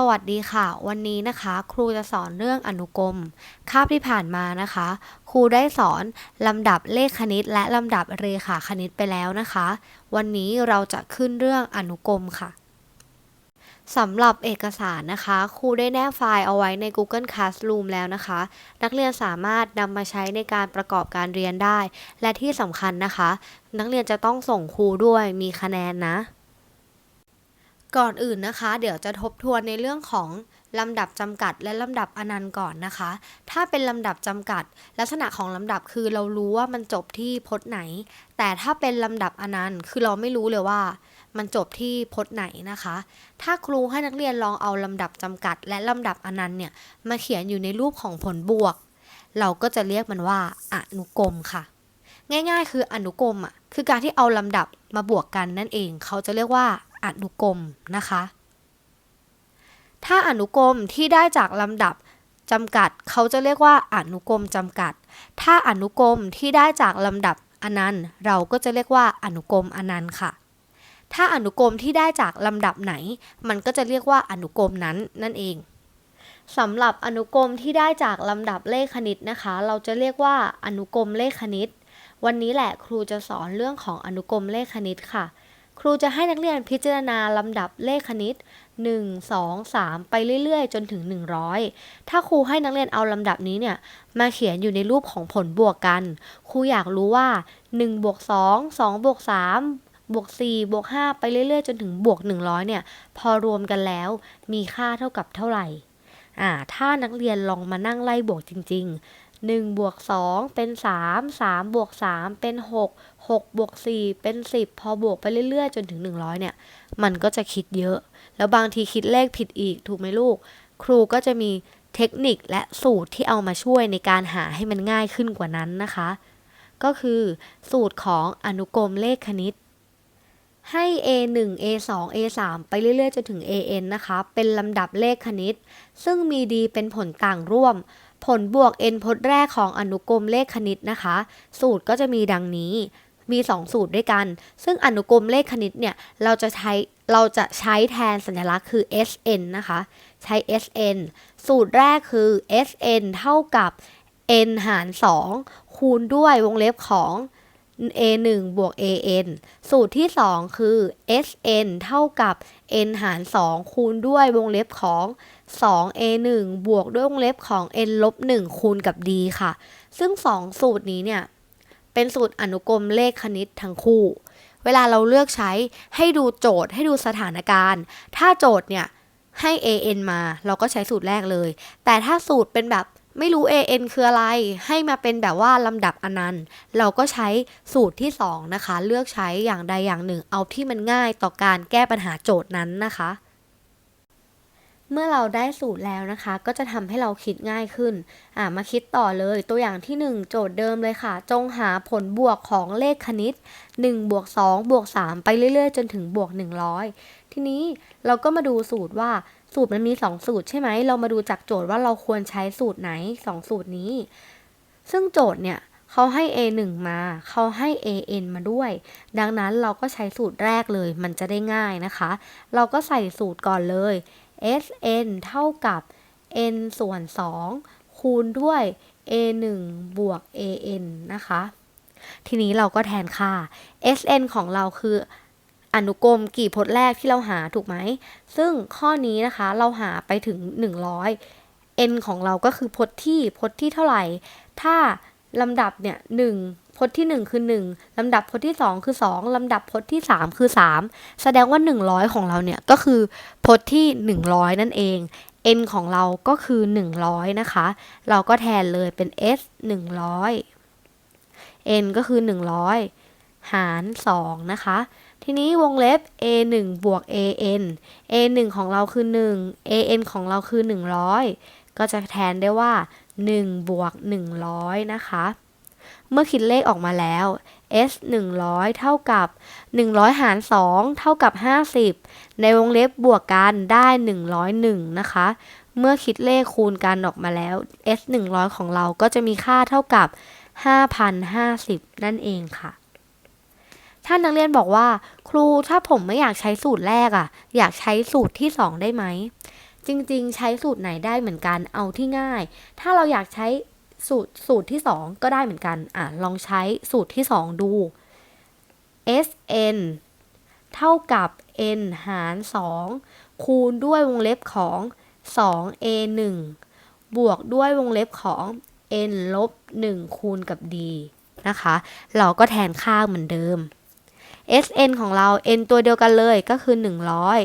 สวัสดีค่ะ วันนี้นะคะ ครูจะสอนเรื่องอนุกรม คาบที่ผ่านมานะคะ ครูได้สอนลำดับเลขคณิต และลำดับเรขาคณิตไปแล้วนะคะ วันนี้เราจะขึ้นเรื่องอนุกรมค่ะสำหรับเอกสารนะคะ ครูได้แนบไฟล์เอาไว้ใน Google Classroom แล้วนะคะ นักเรียนสามารถนำมาใช้ในการประกอบการเรียนได้ และที่สำคัญนะคะ นักเรียนจะต้องส่งครูด้วยมีคะแนนนะ ก่อนอื่นนะคะ เดี๋ยวจะทบทวนในเรื่องของลำดับจำกัดและลำดับอนันต์ก่อนนะคะ ถ้าเป็นลำดับจำกัด ลักษณะของลำดับคือเรารู้ว่ามันจบที่พจน์ไหน แต่ถ้าเป็นลำดับอนันต์คือเราไม่รู้เลยว่า มันจบที่พจน์ไหนนะคะ ถ้าครูให้นักเรียนลองเอาลำดับจำกัด และลำดับอนันต์เนี่ยมาเขียนอยู่ในรูปของผลบวก เราก็จะเรียกมันว่าอนุกรมค่ะ ง่าย ๆ คืออนุกรมอะคือการที่เอาลำดับมาบวกกันนั่นเอง เขาจะเรียกว่า อนุกรมนะคะ ถ้าอนุกรมที่ได้จากลำดับจำกัด เขาจะเรียกว่าอนุกรมจำกัด ถ้าอนุกรมที่ได้จากลำดับอนันต์ เราก็จะเรียกว่าอนุกรมอนันต์ค่ะ ถ้าอนุกรมที่ได้จากลำดับไหน มันก็จะเรียกว่าอนุกรมนั้นนั่นเองสำหรับอนุกรมที่ได้จากลำดับเลขคณิตนะคะ เราจะเรียกว่าอนุกรมเลขคณิต วันนี้แหละครูจะสอนเรื่องของอนุกรมเลขคณิตค่ะ ครูจะให้นักเรียนพิจารณาลำดับเลขคณิต 1 2 3 ไปเรื่อยๆ จนถึง 100 ถ้าครูให้นักเรียนเอาลำดับนี้เนี่ยมาเขียนอยู่ในรูปของผลบวกกัน ครูอยากรู้ว่า1บวก2 2บวก3บวก4บวก5ไปเรื่อยๆ จนถึงบวก 100 เนี่ย พอรวมกันแล้วมีค่าเท่ากับเท่าไหร่อ่าถ้านักเรียนลองมานั่งไล่บวกจริง ๆ 1บวก2เป็น 3 3บวก3เป็น 6 6บวก4เป็น 10 พอบวกไปเรื่อย ๆ จนถึง 100 เนี่ย มันก็จะคิดเยอะ แล้วบางทีคิดเลขผิดอีกถูกไหมลูก ครูก็จะมีเทคนิคและสูตรที่เอามาช่วยในการหาให้มันง่ายขึ้นกว่านั้นนะคะ ก็คือสูตรของอนุกรมเลขคณิต ให้ a1 a2 a3 ไปเรื่อยๆจนถึง an นะคะ เป็นลำดับเลขคณิต ซึ่งมีดีเป็นผลต่างร่วม ผลบวก n พจน์แรกของอนุกรมเลขคณิตนะคะ สูตรก็จะมีดังนี้มี 2 สูตรด้วยกัน ซึ่งอนุกรมเลขคณิตเนี่ย เราจะใช้ เราจะใช้แทนสัญลักษณ์คือ sn นะคะ ใช้ sn สูตรแรกคือ sn เท่ากับ n หาร 2 คูณด้วยวงเล็บของ a1 บวก an สูตรที่ 2 คือ sn เท่ากับ n หาร 2 คูณด้วยวงเล็บของ 2a1 บวกด้วยวงเล็บของ n ลบ 1 คูณกับ d ค่ะ ซึ่ง 2 สูตรนี้เนี่ย เป็นสูตรอนุกรมเลขคณิตทั้งคู่ เวลาเราเลือกใช้ให้ดูโจทย์ให้ดูสถานการณ์ ถ้าโจทย์เนี่ยให้ an มาเราก็ใช้สูตรแรกเลย แต่ถ้าสูตรเป็นแบบ ไม่รู้ an คืออะไร ให้มาเป็นแบบว่าลำดับอนันต์ เราก็ใช้สูตรที่ 2 นะคะ เลือกใช้อย่างใดอย่างหนึ่ง เอาที่มันง่ายต่อการแก้ปัญหาโจทย์นั้นนะคะ เมื่อเราได้สูตรแล้วนะคะ ก็จะทำให้เราคิดง่ายขึ้น อ่ามาคิดต่อเลยตัวอย่างที่ 1 โจทย์เดิมเลยค่ะ จงหาผลบวกของเลขคณิต1บวก2บวก3ไปเรื่อยๆ จนถึงบวก 100 ทีนี้เราก็มาดูสูตรว่า สูตรมันมี 2 สูตรใช่ไหม เรามาดูจากโจทย์ว่าเราควรใช้สูตรไหน 2 สูตรนี้ ซึ่งโจทย์เนี่ยเขาให้ a1 มา เขาให้ an มาด้วย ดังนั้นเราก็ใช้สูตรแรกเลย มันจะได้ง่ายนะคะ เราก็ใส่สูตรก่อนเลย sn เท่ากับ n ส่วน 2 คูณด้วย a1 บวก an นะคะ ทีนี้เราก็แทนค่า sn ของเราคือ อนุกรมกี่พจน์แรกที่เราหาถูกไหม ซึ่งข้อนี้นะคะเราหาไปถึง 100 n ของเราก็คือพจน์ที่พจน์ที่เท่าไหร่ ถ้าลำดับเนี่ย1พจน์ที่ 1 คือ 1 ลำดับพจน์ที่ 2 คือ 2 ลำดับพจน์ที่ 3 คือ 3 แสดงว่า 100 ของเราเนี่ยก็คือพจน์ที่ 100 นั่นเอง n ของเราก็คือ 100 นะคะ เราก็แทนเลยเป็น s 100 n ก็คือ 100 หาร 2 นะคะ ทีนี้วงเล็บ a 1บวก an a 1ของเราคือ 1 an ของเราคือ 100 ก็จะแทนได้ว่า 1 บวก 100 นะคะ เมื่อคิดเลขออกมาแล้ว s 100 เท่ากับ 100 หาร 2 เท่ากับ 50 ในวงเล็บบวกกันได้ 101 นะคะ เมื่อคิดเลขคูณกันออกมาแล้ว s 100 ของเราก็จะมีค่าเท่ากับ 5,050 นั่นเองค่ะ ถ้านักเรียนบอกว่า ครูถ้าผมไม่อยากใช้สูตรแรกอะ่ะ อยากใช้สูตรที่ 2 ได้ไหม จริงๆ ใช้สูตรไหนได้เหมือนกันเอาที่ง่าย ถ้าเราอยากใช้สูตรสูตรที่ 2 ก็ได้เหมือนกันอะลองใช้สูตรที่ 2 ดู sn เท่ากับ n หาร 2 คูณด้วยวงเล็บของ 2a 1บวกด้วยวงเล็บของ n ลบ 1 คูณกับ d นะคะ เราก็แทนค่าเหมือนเดิม sn ของเรา n ตัวเดียวกันเลยก็คือ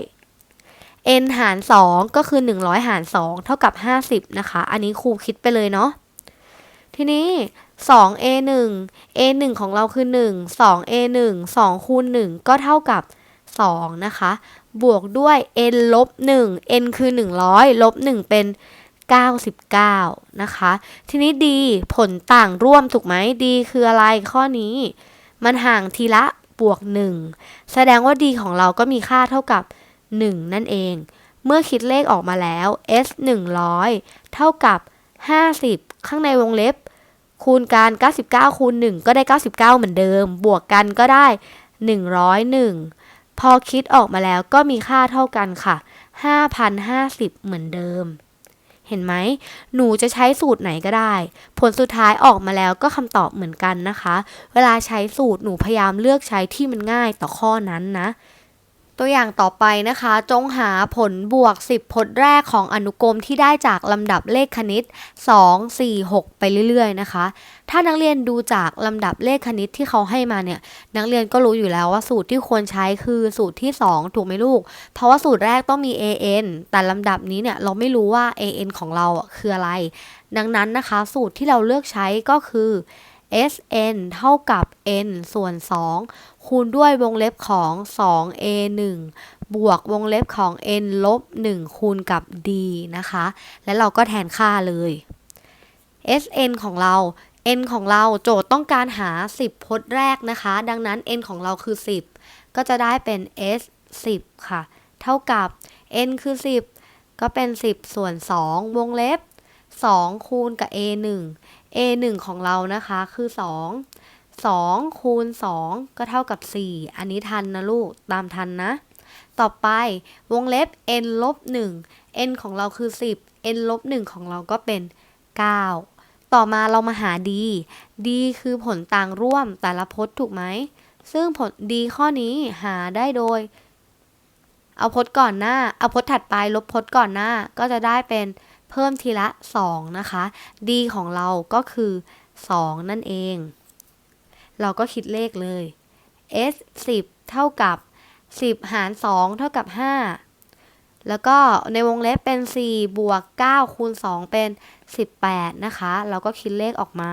100 n หาร 2 ก็คือ 100 หาร 2 เท่ากับ 50 นะคะ อันนี้ครูคิดไปเลยเนาะทีนี้ 2a 1 a 1ของเราคือ 1 2a 1 2คูณ1ก็เท่ากับ 2 นะคะ บวกด้วย n ลบ1 n คือ 100 ลบ 1 เป็น 99 นะคะ ทีนี้ดีผลต่างร่วมถูกไหมดีคืออะไรข้อนี้ มันห่างทีละ บวก 1 แสดงว่าดีของเราก็มีค่าเท่ากับ 1 นั่นเอง เมื่อคิดเลขออกมาแล้ว s 100 เท่ากับ 50 ข้างในวงเล็บ คูณกัน 99 คูณ 1 ก็ได้ 99 เหมือนเดิม บวกกันก็ได้ 101 พอคิดออกมาแล้วก็มีค่าเท่ากันค่ะ 5,050 เหมือนเดิม เห็นไหม หนูจะใช้สูตรไหนก็ได้ ผลสุดท้ายออกมาแล้วก็คำตอบเหมือนกันนะคะ เวลาใช้สูตรหนูพยายามเลือกใช้ที่มันง่ายต่อข้อนั้นนะ ตัวอย่างต่อไปนะคะ จงหาผลบวก 10พจน์แรกของอนุกรมที่ได้จากลำดับเลขคณิต 2 4 6 ไปเรื่อยๆนะคะ ถ้านักเรียนดูจากลำดับเลขคณิตที่เขาให้มาเนี่ย นักเรียนก็รู้อยู่แล้วว่าสูตรที่ควรใช้คือสูตรที่ 2 ถูกไหมลูก เพราะว่าสูตรแรกต้องมี an แต่ลำดับนี้เนี่ยเราไม่รู้ว่า an ของเราคืออะไร ดังนั้นนะคะ สูตรที่เราเลือกใช้ก็คือ sn เท่ากับ n ส่วน 2 คูณด้วยวงเล็บของ 2a 1บวกวงเล็บของ n ลบ 1 คูณกับ d นะคะ และเราก็แทนค่าเลย sn ของเรา n ของเราโจทย์ต้องการหา 10 พจน์แรกนะคะ ดังนั้น n ของเราคือ 10 ก็จะได้เป็น s 10 ค่ะ เท่ากับ n คือ 10 ก็เป็น 10 ส่วน 2 วงเล็บ 2 คูณกับ a 1 a 1ของเรานะคะคือ 2 2 คูณ 2 ก็เท่ากับ 4 อันนี้ทันนะลูก ตามทันนะ ต่อไปวงเล็บ n ลบ 1 n ของเราคือ 10 n ลบ 1 ของเราก็เป็น 9 ต่อมาเรามาหา d d คือผลต่างร่วมแต่ละพจน์ถูกไหม ซึ่งผล d ข้อนี้หาได้โดย เอาพจน์ก่อนหน้า เอาพจน์ถัดไปลบพจน์ก่อนหน้าก็จะได้เป็น เพิ่มทีละ 2 นะคะ d ของเราก็คือ 2 นั่นเอง เราก็คิดเลขเลย s 10 เท่ากับ 10 หาร 2 เท่ากับ 5 แล้วก็ในวงเล็บเป็น 4 บวก 9 คูณ 2 เป็น 18 นะคะ เราก็คิดเลขออกมา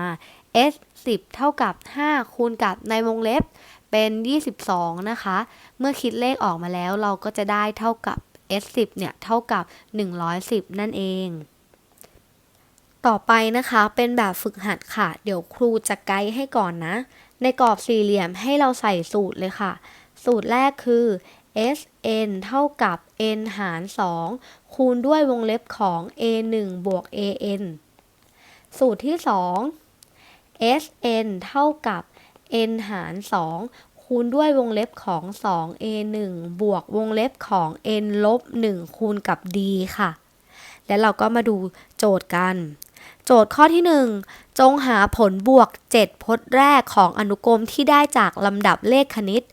s 10 เท่ากับ 5 คูณกับในวงเล็บเป็น 22 นะคะ เมื่อคิดเลขออกมาแล้วเราก็จะได้เท่ากับ s 10 เนี่ยเท่ากับ 110 นั่นเอง ต่อไปนะคะเป็นแบบฝึกหัดค่ะ เดี๋ยวครูจะไกด์ให้ก่อนนะ ในกรอบสี่เหลี่ยมให้เราใส่สูตรเลยค่ะ สูตรแรกคือ sn เท่ากับ n หาร 2 คูณด้วยวงเล็บของ a 1บวก an สูตรที่ 2 sn เท่ากับ n หาร 2 คูณด้วยวงเล็บของ 2a 1บวกวงเล็บของ n ลบ 1 คูณกับ d ค่ะ แล้วเราก็มาดูโจทย์กัน โจทย์ข้อที่ 1 จงหาผลบวก 7 พจน์แรกของอนุกรมที่ได้จากลำดับเลขคณิต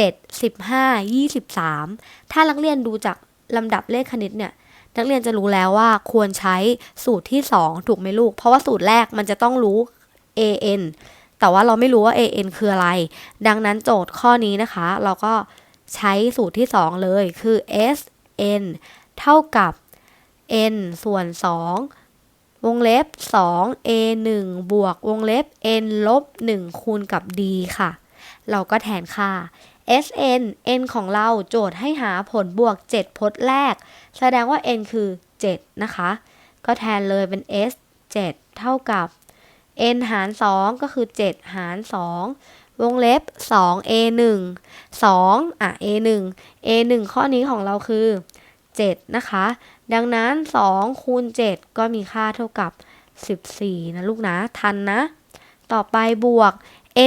7 15 23 ถ้านักเรียนดูจากลำดับเลขคณิตเนี่ยนักเรียนจะรู้แล้วว่าควรใช้สูตรที่ 2 ถูกไหมลูก เพราะว่าสูตรแรกมันจะต้องรู้ an แต่ว่าเราไม่รู้ว่า an คืออะไร ดังนั้นโจทย์ข้อนี้นะคะ เราก็ใช้สูตรที่ 2 เลยคือ sn เท่ากับ n ส่วน 2 วงเล็บ 2 a 1บวกวงเล็บ n ลบ 1 คูณกับ d ค่ะ เราก็แทนค่า sn n ของเราโจทย์ให้หาผลบวก 7 พจน์แรก แสดงว่า n คือ 7 นะคะ ก็แทนเลยเป็น s 7 เท่ากับ n หาร 2 ก็คือ 7 หาร 2 วงเล็บ 2 a 1 2อะ a 1 a 1ข้อนี้ของเราคือ 7 นะคะ ดังนั้น 2 คูณ 7 ก็มีค่าเท่ากับ 14 นะลูกนะ ทันนะ ต่อไปบวก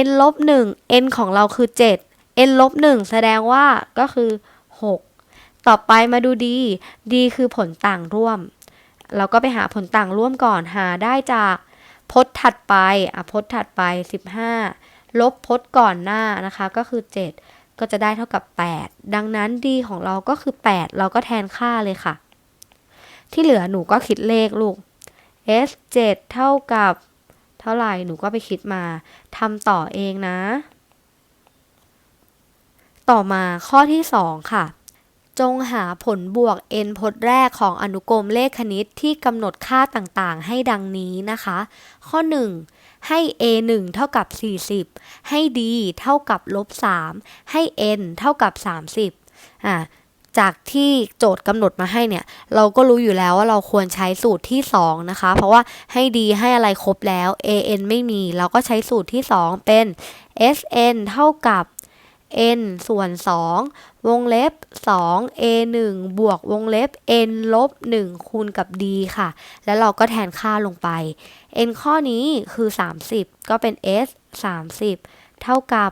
n ลบ1 n ของเราคือ 7 n ลบ1แสดงว่าก็คือ 6 ต่อไปมาดู d d คือผลต่างร่วม เราก็ไปหาผลต่างร่วมก่อนหาได้จาก พจน์ถัดไปอะพจน์ถัดไป 15 ลบพจน์ก่อนหน้านะคะ ก็คือ 7 ก็จะได้เท่ากับ 8 ดังนั้น d ของเราก็คือ 8 เราก็แทนค่าเลยค่ะ ที่เหลือหนูก็คิดเลขลูก s 7เท่ากับ เท่าไหร่หนูก็ไปคิดมาทำต่อเองนะ ต่อมาข้อที่ 2 ค่ะ จงหาผลบวก n พจน์แรกของอนุกรมเลขคณิตที่กำหนดค่าต่างๆ ให้ดังนี้นะคะ ข้อ 1 ให้ a 1เท่ากับ 40 ให้ d เท่ากับลบ3ให้ n เท่ากับ 30อ่าจากที่โจทย์กำหนดมาให้เนี่ย เราก็รู้อยู่แล้วว่าเราควรใช้สูตรที่ 2 นะคะ เพราะว่าให้ดีให้อะไรครบแล้ว an ไม่มี เราก็ใช้สูตรที่ 2 เป็น sn เท่ากับ n ส่วน 2 วงเล็บ 2 a 1บวกวงเล็บ n ลบ 1 คูณกับ d ค่ะ แล้วเราก็แทนค่าลงไป n ข้อนี้คือ 30 ก็เป็น s 30 เท่ากับ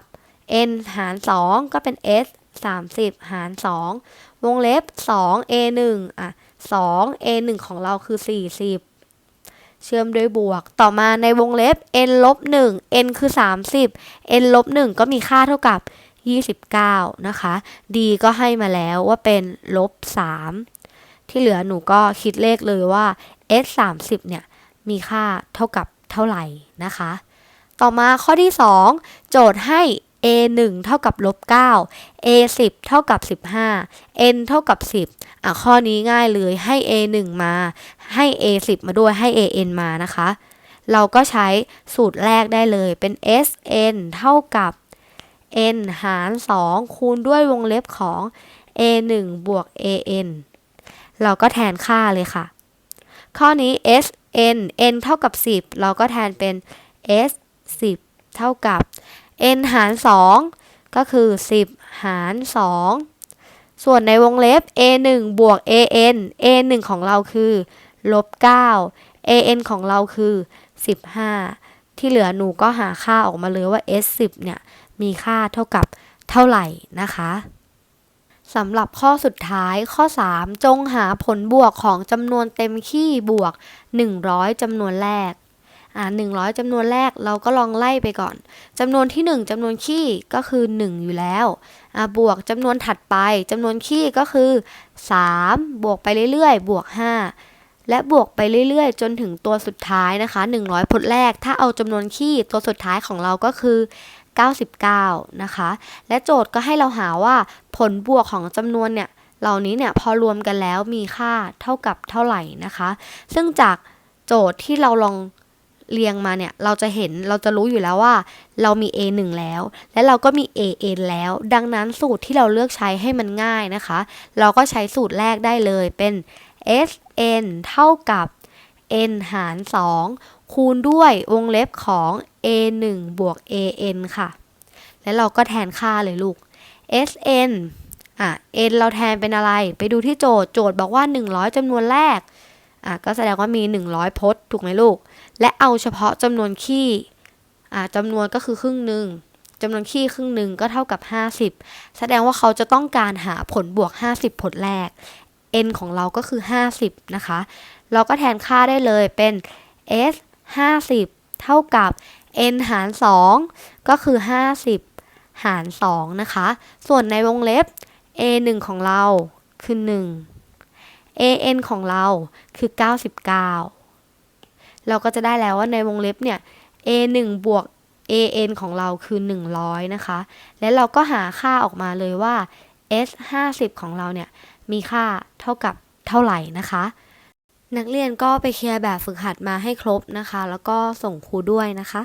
n หาร 2 ก็เป็น s 30 หาร 2 วงเล็บ 2 a 1อะ 2 a 1ของเราคือ 40เชื่อมด้วยบวก ต่อมาในวงเล็บ n ลบ1 n คือ 30 n ลบ1ก็มีค่าเท่ากับ 29 นะคะ d ก็ให้มาแล้วว่าเป็นลบ 3 ที่เหลือหนูก็คิดเลขเลยว่า s 30เนี่ย มีค่าเท่ากับเท่าไหร่นะคะ ต่อมาข้อที่ 2 โจทย์ให้ a 1เท่ากับลบ9 a 10เท่ากับ 15 n เท่ากับ 10 อะ ข้อนี้ง่ายเลยให้ a 1มา ให้ a 10มาด้วยให้ a n มานะคะ เราก็ใช้สูตรแรกได้เลยเป็น s n เท่ากับ n หาร 2 คูณด้วยวงเล็บของ a 1บวก a n เราก็แทนค่าเลยค่ะ ข้อนี้ s n n เท่ากับ 10 เราก็แทนเป็น s 10 เท่ากับ n หาร 2 ก็คือ 10 หาร 2 ส่วนในวงเล็บ a 1บวก a n a 1ของเราคือลบ9 a n ของเราคือ 15 ที่เหลือหนูก็หาค่าออกมาเลยว่า s 10เนี่ย มีค่าเท่ากับเท่าไหร่นะคะสำหรับข้อสุดท้ายข้อ 3 จงหาผลบวกของจำนวนเต็มขี้บวก 100จำนวนแรกอ่า100จำนวนแรกเราก็ลองไล่ไปก่อนจำนวนที่ 1จำนวนขี้ก็คือ 1 อยู่แล้วอ่าบวกจำนวนถัดไปจำนวนขี้ก็คือ 3 บวกไปเรื่อยๆ บวก 5 และบวกไปเรื่อยๆ จนถึงตัวสุดท้ายนะคะ 100 ผลแรก ถ้าเอาจำนวนขี้ตัวสุดท้ายของเราก็คือ 99 นะคะ และโจทย์ก็ให้เราหาว่าผลบวกของจำนวนเนี่ยเหล่านี้เนี่ยพอรวมกันแล้วมีค่าเท่ากับเท่าไหร่นะคะ ซึ่งจากโจทย์ที่เราลองเรียงมาเนี่ยเราจะเห็นเราจะรู้อยู่แล้วว่า เรามี a 1แล้ว และเราก็มี a n แล้ว ดังนั้นสูตรที่เราเลือกใช้ให้มันง่ายนะคะ เราก็ใช้สูตรแรกได้เลยเป็น s n เท่ากับ n หาร 2 คูณด้วยวงเล็บของ a 1บวก a n ค่ะ แล้วเราก็แทนค่าเลยลูก s n อะ n เราแทนเป็นอะไร ไปดูที่โจทย์ โจทย์บอกว่า 100จำนวนแรก อะ ก็แสดงว่ามี 100 พจน์ ถูกไหมลูก และเอาเฉพาะจำนวนขี้ อะจำนวนก็คือครึ่งหนึ่งจำนวนขี้ครึ่งหนึ่งก็เท่ากับ 50 แสดงว่าเขาจะต้องการหาผลบวก 50 ผลแรก n ของเราก็คือ 50 นะคะ เราก็แทนค่าได้เลยเป็น s 50 เท่ากับ n หาร 2 ก็คือ 50 หาร 2 นะคะ ส่วนในวงเล็บ a 1ของเราคือ 1 a n ของเราคือ 99 เราก็จะได้แล้วว่าในวงเล็บเนี่ย a 1บวก a n ของเราคือ 100 นะคะ และเราก็หาค่าออกมาเลยว่า s 50ของเราเนี่ยมีค่าเท่ากับเท่าไหร่นะคะ นักเรียนก็ไปเคลียร์แบบฝึกหัดมาให้ครบนะคะ แล้วก็ส่งครูด้วยนะคะ